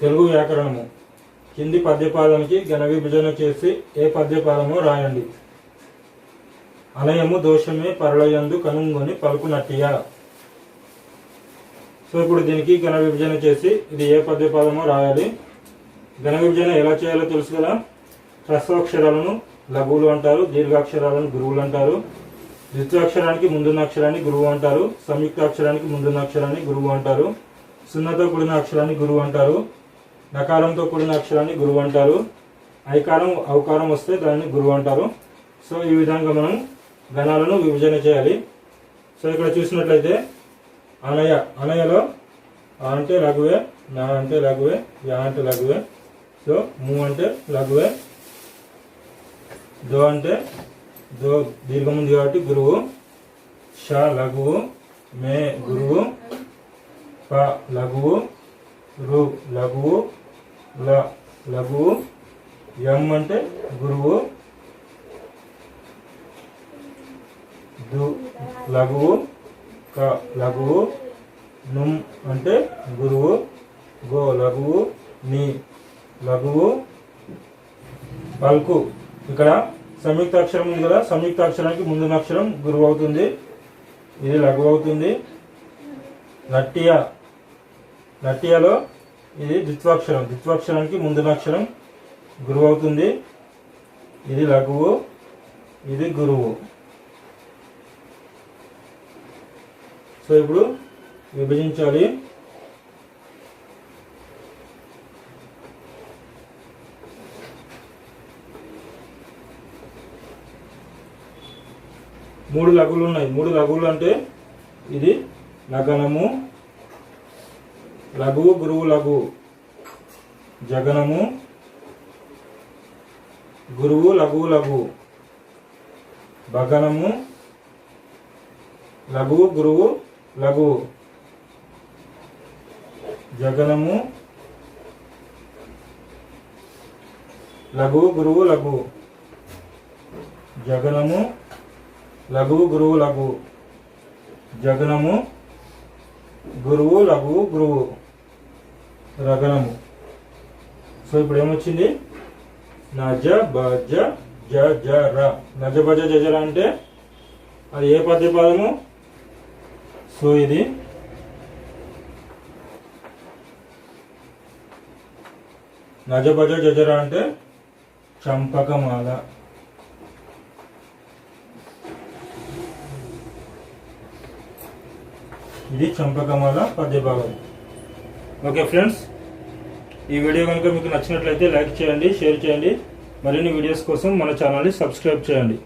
తెలుగు వ్యాకరణము. కింది పద్యపాదానికి ఘన విభజన చేసి ఏ పద్యపాదము రాయండి. అనయము దోషమే పరలయందు కనుంగొని పలుకునట్టియా. సో ఇప్పుడు దీనికి ఘన విభజన చేసి ఇది ఏ పద్యపాదమో రాయాలి. ఘన విభజన ఎలా చేయాలో తెలుసు కదా? హ్రస్వాక్షరాలను లఘువులు అంటారు దీర్ఘాక్షరాలను గురువులు అంటారు. ద్విత్వాక్షరానికి ముందున్న అక్షరాన్ని గురువు అంటారు సంయుక్త అక్షరానికి ముందున్న అక్షరాన్ని గురువు అంటారు సున్నతో కూడిన అక్షరాన్ని గురువు అంటారు. నకారంతో కూడిన అక్షరాన్ని గురువు అంటారు. ఐకారం అవకారం వస్తే దాన్ని గురువు అంటారు. సో ఈ విధంగా మనం గణాలను విభజన చేయాలి. సో ఇక్కడ చూసినట్లయితే అనయ అనయలో ఆ అంటే లఘువే నా అంటే లఘువే యా అంటే లఘువే. సో ము అంటే లఘువే దో అంటే దో దీర్ఘం ఉంది కాబట్టి గురువు. ష లఘువు మే గురువు ప లఘువు రు లఘువు ల లఘు ఎం అంటే గురువు. దు లఘువు క లఘువు నుం అంటే గురువు. గో లఘువు ని లఘువు పల్కు ఇక్కడ సంయుక్త అక్షరం ఉంది కదా సంయుక్త అక్షరానికి ముందున్న అక్షరం గురువు అవుతుంది. ఇది లఘువు అవుతుంది. నట్టియ నట్టియలో ఇది ద్విత్వాక్షరం. ద్విత్వాక్షరానికి ముందున్న అక్షరం గురువు అవుతుంది ఇది లఘువు ఇది గురువు. సో ఇప్పుడు విభజించాలి. మూడు లఘువులు ఉన్నాయి. మూడు లఘువులు అంటే ఇది లగనము లఘు గురువు లఘు. జగనము గురువు లఘు లఘు. భగనము లఘువు గురువు లఘు. జగనము లఘు గురువు లఘు. జగనము లఘు గురువు లఘు. జగనము గురువు లఘు గురువు. రగనము. సో ఇప్పుడు ఏమొచ్చింది నజ బజ జ జ ర. నజ బజ జ అంటే అది ఏ పద్య పదము సో ఇది నజబజ జజర అంటే చంపకమాల. ఇది చంపకమాల పద్య భాగం ఓకే ఫ్రెండ్స్ ఈ వీడియో కనుక మీకు నచ్చినట్లయితే లైక్ చేయండి షేర్ చేయండి. మరిన్ని వీడియోస్ కోసం మన ఛానల్ని సబ్స్క్రైబ్ చేయండి.